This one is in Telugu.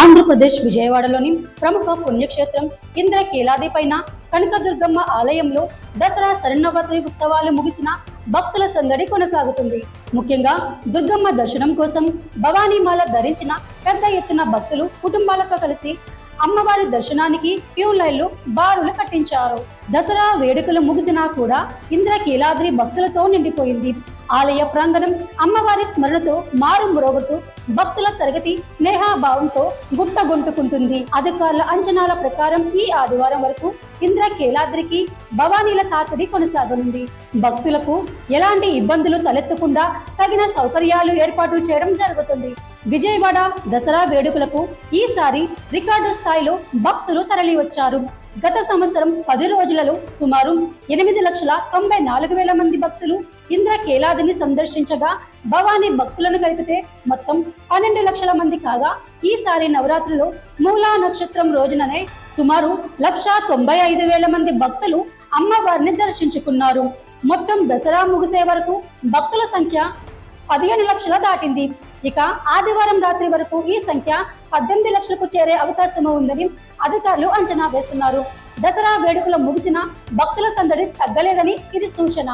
ఆంధ్రప్రదేశ్ విజయవాడలోని ప్రముఖ పుణ్యక్షేత్రం ఇంద్రకీలాది పైన కనకదుర్గమ్మ ఆలయంలో దసరా శరణవరాత్రి ఉత్సవాలు ముగిసిన భక్తుల సందడి కొనసాగుతుంది. ముఖ్యంగా దుర్గమ్మ దర్శనం కోసం భవానీమాల ధరించిన పెద్ద ఎత్తున భక్తులు కుటుంబాలతో కలిసి అమ్మవారి దర్శనానికి క్యూ లైన్లు బారులు కట్టించారు. దసరా వేడుకలు ముగిసినా కూడా ఇంద్రకీలాద్రి భక్తులతో నిండిపోయింది. ఆలయ ప్రాంగణం అమ్మవారి స్మరణతో మారుమ్రోగుతూ భక్తుల తరగతి స్నేహాభావంతో గుట్టగొంటుకుంటుంది అధికారుల అంచనాల ప్రకారం ఈ ఆదివారం వరకు ఇంద్ర కేలాద్రికి భవానీల తాకిడి కొనసాగనుంది. భక్తులకు ఎలాంటి ఇబ్బందులు తలెత్తకుండా తగిన సౌకర్యాలు ఏర్పాటు చేయడం జరుగుతుంది. విజయవాడ దసరా వేడుకలకు ఈసారి రికార్డు స్థాయిలో భక్తులు తరలివచ్చారు. గత సంవత్సరం పది రోజులలో సుమారు ఎనిమిది లక్షల తొంభై నాలుగు వేల మంది భక్తులు కేలాదిని సందర్శించగా భవానీ భక్తులను కలిపితే మొత్తం పన్నెండు లక్షల మంది కాగా ఈసారి నవరాత్రిలో మూలా నక్షత్రం రోజుననే సుమారు లక్ష తొంభై ఐదు వేల మంది భక్తులు అమ్మవారిని దర్శించుకున్నారు. మొత్తం దసరా ముగిసే వరకు భక్తుల సంఖ్య పదిహేను లక్షల దాటింది. ఇక ఆదివారం రాత్రి వరకు ఈ సంఖ్య పద్దెనిమిది లక్షలకు చేరే అవకాశం ఉందని అధికారులు అంచనా వేస్తున్నారు. దసరా వేడుకలు ముగిసిన భక్తుల సందడి తగ్గలేదని ఇది సూచన.